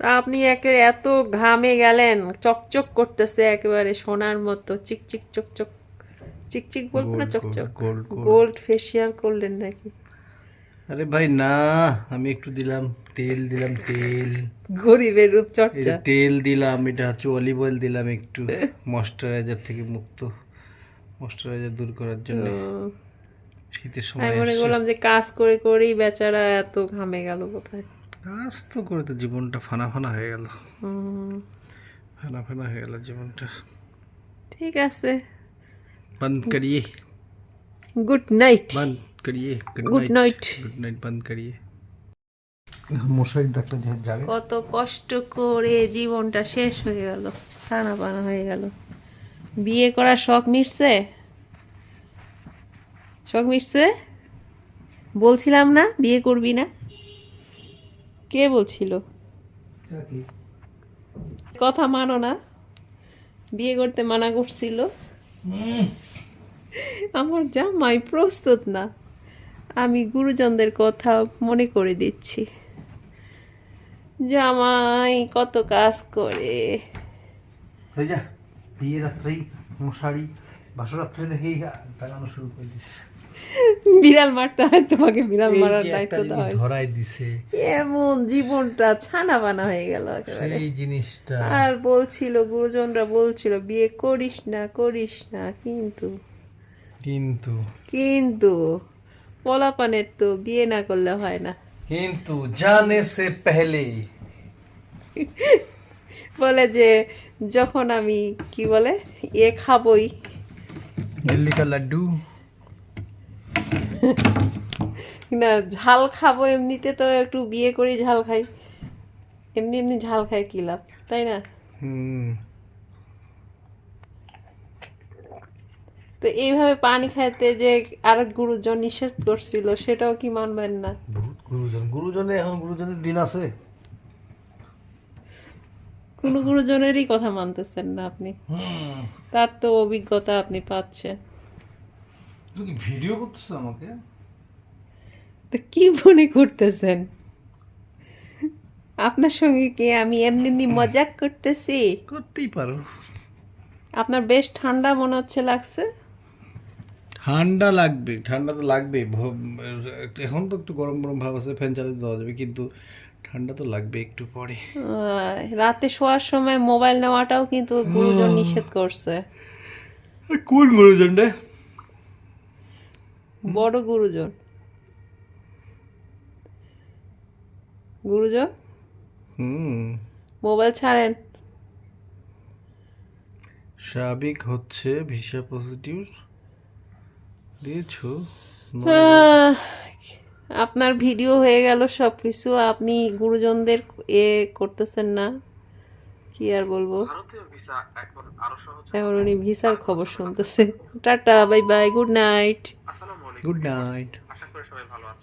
তা আপনি একে এত ঘামে গেলেন চকচক করতেছে একেবারে সোনার মতো চিকচিক চকচক চিকচিক বলব না চকচক। গোল্ড ফেসিয়াল করলেন নাকি? আরে ভাই না আমি একটু দিলাম তেল দিলাম তেল। গরিবের রূপচর্চা। তেল দিলাম এটা হচ্ছে অলিভ অয়েল দিলাম একটু ময়শ্চারাইজার থেকে মুক্ত ময়শ্চারাইজার দূর করার জন্য। শীতের আমি সময় মনে আসছে। করলাম যে কাজ করে করেই বেচারা এত ঘামে গেল কোথায়? কাজ তো করে তো জীবনটা ফানা ফানা হয়ে গেল। ফানা ফানা হয়ে গেল জীবনটা। ঠিক আছে। বন্ধ করিয়ে। Good night. বন্ধ করিয়ে। Good night. গুড নাইট বন্ধ করিয়ে। মশারির ডাকটা যে যাবে। কত কষ্ট করে জীবনটা শেষ হয়ে গেল ছানা পানা হয়ে গেল। বিয়ে করার শখ মিটছে? শখ মিটছে? বলছিলাম না বিয়ে করবি না? কে বলছিল? কথা মানো না। বিয়ে করতে মানা করছিল। আমার জামাই প্রস্তুত না। আমি গুরুজনদের কথা মনে করে দিচ্ছি। জামাই কত কাজ করে। বিয়ে রাত্রেই মশারি বাসর রাত্রে দেখেই টাঙানো শুরু করে দিচ্ছে বিড়াল মারতে হয় তোমাকে বিড়াল মারার দায়িত্ব দেওয়া হয় ধরাই দিছে। এমন জীবনটা ছানা বানা হয়ে গেল একেবারে। সেই জিনিসটা। আর বলছিল গুরুজনরা বলছিল বিয়ে করিস না করিস না কিন্তু। কিন্তু। কিন্তু পোলাপানের তো বিয়ে না করলে হয় না। কিন্তু জানে সে পেহলে। বলে যে যখন আমি কি বলে এ খাবই। দিল্লি কা লাড্ডু না ঝাল খাব এমনিতে তো একটু বিয়ে করি ঝাল খাই। এমনি এমনি ঝাল খাই কি লাভ তাই না? তো এইভাবে পানি খাইতে যে আর গুরুজন নিষেধ করছিল সেটাও কি মানবেন না? গুরুজন গুরুজনে এখন গুরুজনের দিন আছে। কোনো গুরুজনেরই কথা মানতেছেন না আপনি। তার তো অভিজ্ঞতা আপনি পাচ্ছেন। কি ভিডিও করতেছ আমাকে? তো কি মনে করতেছেন? আপনার সঙ্গে কি আমি এমনি এমনি মজাক করতেছি? করতেই পারো। আপনার বেশ ঠান্ডা মনে হচ্ছে লাগছে। ঠান্ডা লাগবে ঠান্ডা তো লাগবে এখন তো একটু গরম গরম ভাব আছে ফ্যান চালিয়ে দেওয়া যাবে কিন্তু ঠান্ডা তো লাগবে একটু পরে। রাতে শোয়ার সময় মোবাইল নেওয়াটাও কিন্তু গুরুজন নিষেধ করছে। কোন গুরুজন রে? বড় গুরুজন। গুরুজন? হুম। মোবাইল ছাড়েন। সাবিক হচ্ছে ভিসা পজিটিভ। দিয়েছ আহ, আপনার ভিডিও হয়ে গেল সব কিছু আপনি গুরুজনদের এ করতেছেন না। কি আর বলব? এখন উনি ভিসার খবর শুনতেছে। Tata bye bye good night. Good night